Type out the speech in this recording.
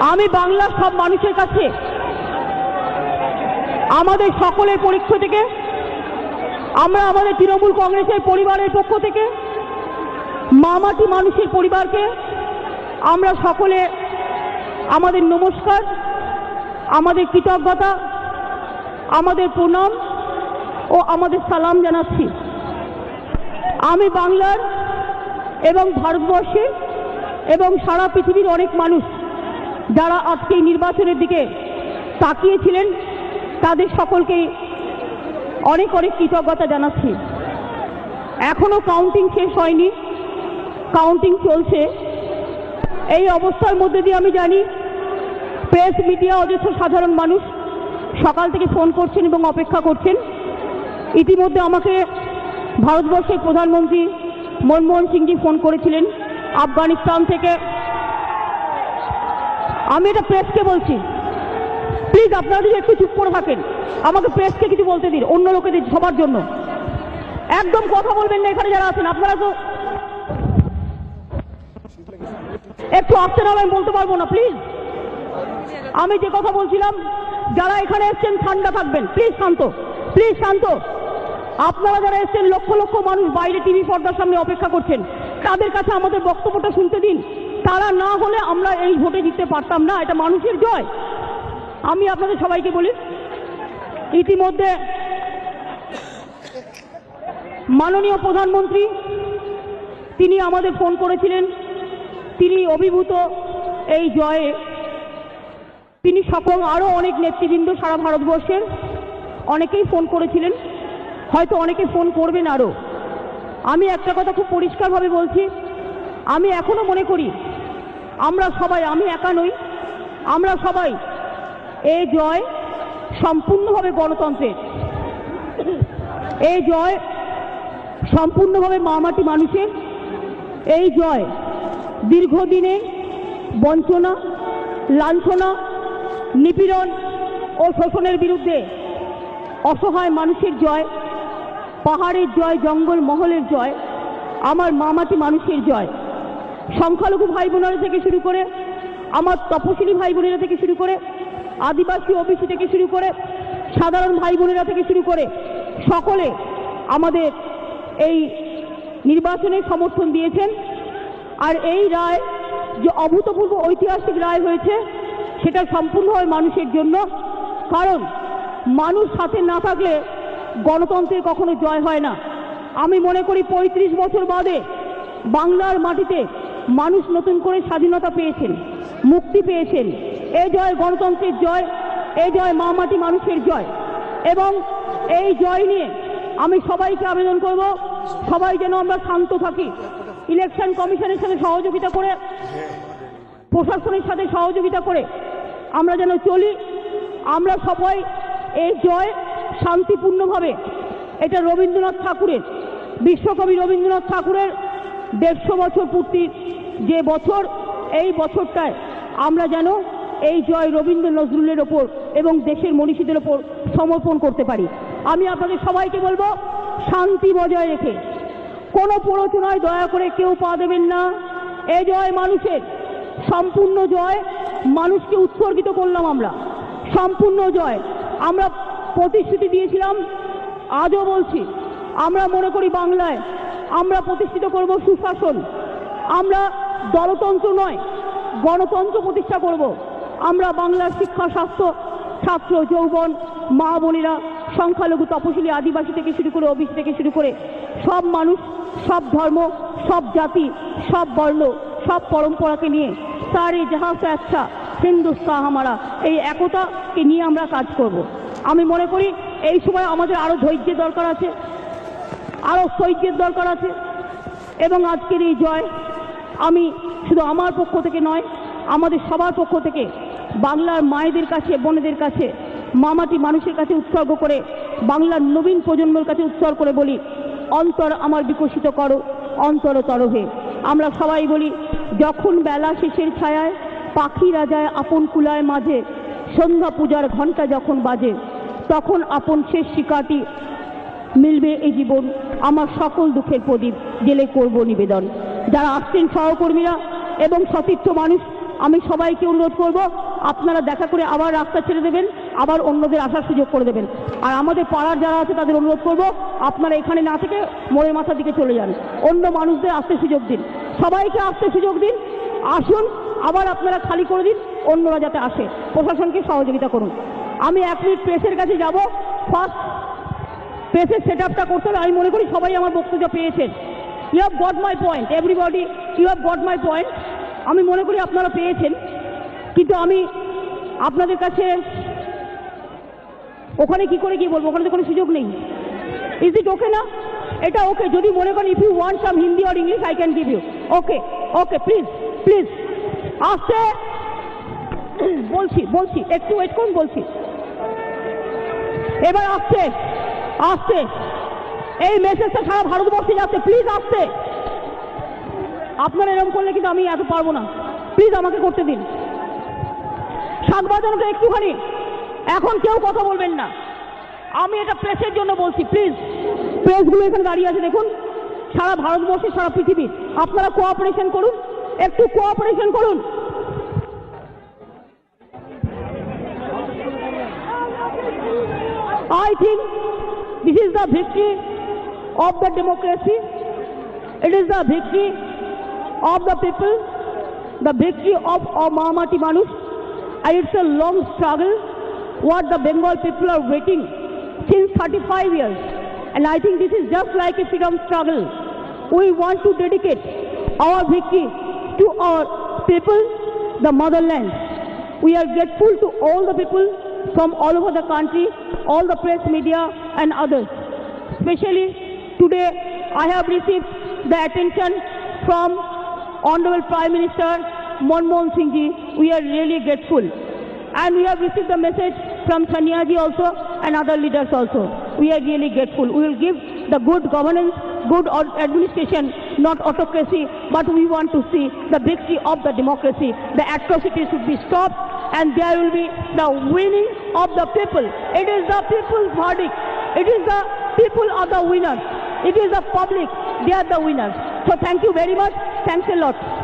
আমি বাংলার সব মানুষের কাছে আমাদের সকলের পক্ষ থেকে, আমরা আমাদের তৃণমূল কংগ্রেসের পরিবারের পক্ষ থেকে, মামাটি মানুষের পরিবারকে আমরা সকলে আমাদের নমস্কার, আমাদের কৃতজ্ঞতা, আমাদের প্রণাম ও আমাদের সালাম জানাচ্ছি। আমি বাংলার এবং ভারতবর্ষের এবং সারা পৃথিবীর অনেক মানুষ যারা আজকে নির্বাচনের দিকে তাকিয়েছিলেন, তাদের সকলকেই অনেক অনেক কৃতজ্ঞতা জানাচ্ছি। এখনও কাউন্টিং শেষ হয়নি কাউন্টিং চলছে। এই অবস্থার মধ্যে দিয়ে আমি জানি প্রেস মিডিয়া অযথা সাধারণ মানুষ সকাল থেকে ফোন করছেন এবং অপেক্ষা করছেন। ইতিমধ্যে আমাকে ভারতবর্ষের প্রধানমন্ত্রী মনমোহন সিংজি ফোন করেছিলেন। আফগানিস্তান থেকে। আমি এটা প্রেসকে বলছি। প্লিজ আপনারা যদি একটু চুপ করে থাকেন, আমাকে প্রেসকে কিছু বলতে দিন, অন্য লোকেদের সবার জন্য। একদম কথা বলবেন না এখানে যারা আছেন, আপনারা তো একটু আসতে না আমি বলতে পারব না প্লিজ আমি যে কথা বলছিলাম, যারা এখানে এসছেন, ঠান্ডা থাকবেন। প্লিজ শান্ত। প্লিজ শান্ত। আপনারা যারা এসছেন, লক্ষ লক্ষ মানুষ বাইরে টিভি পর্দার সামনে অপেক্ষা করছেন। তাদের কাছে আমাদের বক্তব্যটা শুনতে দিন। তারা না হলে আমরা এই ভোটে জিততে পারতাম না, এটা মানুষের জয়। আমি আপনাদের সবাইকে বলি, ইতিমধ্যে মাননীয় প্রধানমন্ত্রী, তিনি আমাদের ফোন করেছিলেন। তিনি অভিভূত এই জয়ে। তিনি সকল আরও অনেক নেতৃবৃন্দ সারা ভারতবর্ষের। অনেকেই ফোন করেছিলেন। হয়তো অনেকে ফোন করবেন আরও আমি একটা কথা খুব পরিষ্কারভাবে বলছি। আমি এখনও মনে করি, আমরা সবাই, আমি একা নই, আমরা সবাই এই জয় সম্পূর্ণভাবে গণতন্ত্রের। এই জয় সম্পূর্ণভাবে মামাটি মানুষের। এই জয় দীর্ঘদিনে বঞ্চনা, লাঞ্ছনা, নিপীড়ন ও শোষণের বিরুদ্ধে অসহায় মানুষের জয় পাহাড়ের জয়, জঙ্গল মহলের জয়, আমার মামাটি মানুষের জয়। সংখ্যালঘু ভাই বোনেরা থেকে শুরু করে, আমার তপশিলি ভাই বোনেরা থেকে শুরু করে, আদিবাসী ওবিসি থেকে শুরু করে, সাধারণ ভাই বোনেরা থেকে শুরু করে, সকলে আমাদের এই নির্বাচনে সমর্থন দিয়েছেন। আর এই রায় যে অভূতপূর্ব ঐতিহাসিক রায় হয়েছে, সেটা সম্পূর্ণ হয় মানুষের জন্য। কারণ মানুষ সাথে না থাকলে গণতন্ত্রের কখনো জয় হয় না। আমি মনে করি পঁয়ত্রিশ বছর বাদে বাংলার মাটিতে মানুষ নতুন করে স্বাধীনতা পেয়েছেন, মুক্তি পেয়েছেন। এ জয় গণতন্ত্রের জয়, এ জয় মা মাটি মানুষের জয়। এবং এই জয় নিয়ে আমি সবাইকে আবেদন করব, সবাই যেন আমরা শান্ত থাকি। ইলেকশন কমিশনের সাথে সহযোগিতা করে, প্রশাসনের সাথে সহযোগিতা করে আমরা যেন চলি। আমরা সবাই এই জয় শান্তিপূর্ণভাবে এটা রবীন্দ্রনাথ ঠাকুরের, বিশ্বকবি রবীন্দ্রনাথ ঠাকুরের দেড়শো বছর পূর্তির যে বছর, এই বছরটায় আমরা যেন এই জয় রবীন্দ্র নজরুলের ওপর এবং দেশের মনীষীদের ওপর সমর্পণ করতে পারি। আমি আপনাদের সবাইকে বলব, শান্তি বজায় রেখে, কোনো প্ররোচনায় দয়া করে কেউ পা দেবেন না। এ জয় মানুষের, সম্পূর্ণ জয় মানুষকে উৎসর্গিত করলাম আমরা। সম্পূর্ণ জয়, আমরা প্রতিশ্রুতি দিয়েছিলাম, আজও বলছি, আমরা মনে করি বাংলায় আমরা প্রতিষ্ঠিত করব সুশাসন, আমরা দলতন্ত্র নয়, গণতন্ত্র প্রতিষ্ঠা করব আমরা বাংলার শিক্ষা, স্বাস্থ্য, ছাত্র, যৌবন, মা বোনেরা, সংখ্যালঘু, তপশিলি, আদিবাসী থেকে শুরু করে ওবিসি থেকে শুরু করে সব মানুষ, সব ধর্ম, সব জাতি, সব বর্ণ, সব পরম্পরাকে নিয়ে সারে যাহা সে আচ্ছা হিন্দুস্তান হামারা, এই একতাকে নিয়ে আমরা কাজ করব। আমি মনে করি এই সময় আমাদের আরও ধৈর্যের দরকার আছে আরও সৈর্যের দরকার আছে। এবং আজকের এই জয় আমি শুধু আমার পক্ষ থেকে নয়, আমাদের সবার পক্ষ থেকে বাংলার মায়েদের কাছে, বোনেদের কাছে, মামাটি মানুষের কাছে উৎসর্গ করে, বাংলার নবীন প্রজন্মের কাছে উৎসর্গ করে বলি, অন্তর আমার বিকশিত করো, অন্তর তরহে আমরা সবাই বলি, যখন বেলা শেষের ছায়ায়, পাখিরা যায় আপন কুলায় মাঝে, সন্ধ্যা পূজার ঘণ্টা যখন বাজে তখন আপন শেষ শিকারটি মিলবে এই জীবন। আমার সকল দুঃখের প্রদীপ জেলে করব নিবেদন। যারা আসছেন সহকর্মীরা এবং সতীর্থ মানুষ, আমি সবাইকে অনুরোধ করব, আপনারা দেখা করে আবার রাস্তা ছেড়ে দেবেন, আবার অন্যদের আসার সুযোগ করে দেবেন। আর আমাদের পাড়ার যারা আছে, তাদের অনুরোধ করব, আপনারা এখানে না থেকে মোড়ের মাথার দিকে চলে যান। অন্য মানুষদের আসতে সুযোগ দিন। সবাইকে আসতে সুযোগ দিন। আসুন, আবার আপনারা খালি করে দিন, অন্যরা যাতে আসে। প্রশাসনকে সহযোগিতা করুন। আমি এক মিনিট প্রেসের কাছে যাব। ফার্স্ট প্রেসের সেট আপটা করতে হবে। আমি মনে করি সবাই আমার বক্তব্য পেয়েছেন। You have got my point everybody you have got my point আমি মনে করি আপনারা পেয়েছেন। কিন্তু আমি আপনাদের কাছে ওখানে কি করে কি বলব? ওখানে তো কোনো সুযোগ নেই। ইজ ইট ওকে না এটা ওকে যদি মনে করেন if you want some Hindi or English I can give you okay okay please please আসছে বলছি বলছি, একটু ওয়েট করুন, বলছি। এবার আসছে আসছে। এই মেসেজটা সারা ভারতবর্ষে যাচ্ছে প্লিজ আসছে। আপনারা এরকম করলে কিন্তু আমি এত পারব না। প্লিজ আমাকে করতে দিন। সাত বাজানোকে একটুখানি, এখন কেউ কথা বলবেন না। আমি এটা প্রেসের জন্য বলছি প্লিজ প্রেসগুলো এখানে দাঁড়িয়ে আছে, দেখুন। সারা ভারতবর্ষে, সারা পৃথিবীর আপনারা কোঅপারেশন করুন, একটু কোঅপারেশন করুন। I think this is the victory of the democracy. It is the victory of the people, the victory of our Mahamati Manush. And it's a long struggle what the Bengal people are waiting since 35 years. And I think this is just like a freedom struggle. We want to dedicate our victory to our people, the motherland. We are grateful to all the people from all over the country, all the press media and others. Especially today, I have received the attention from Honorable Prime Minister Manmohan Singh ji. We are really grateful. And we have received the message from Sanya ji also and other leaders also. We are really grateful. We will give the good governance, good administration, not autocracy, but we want to see the victory of the democracy. The atrocities should be stopped and there will be the winning of the people. It is the people's verdict. It is the people are the winners. It is the public. They are the winners. So thank you very much. Thanks a lot.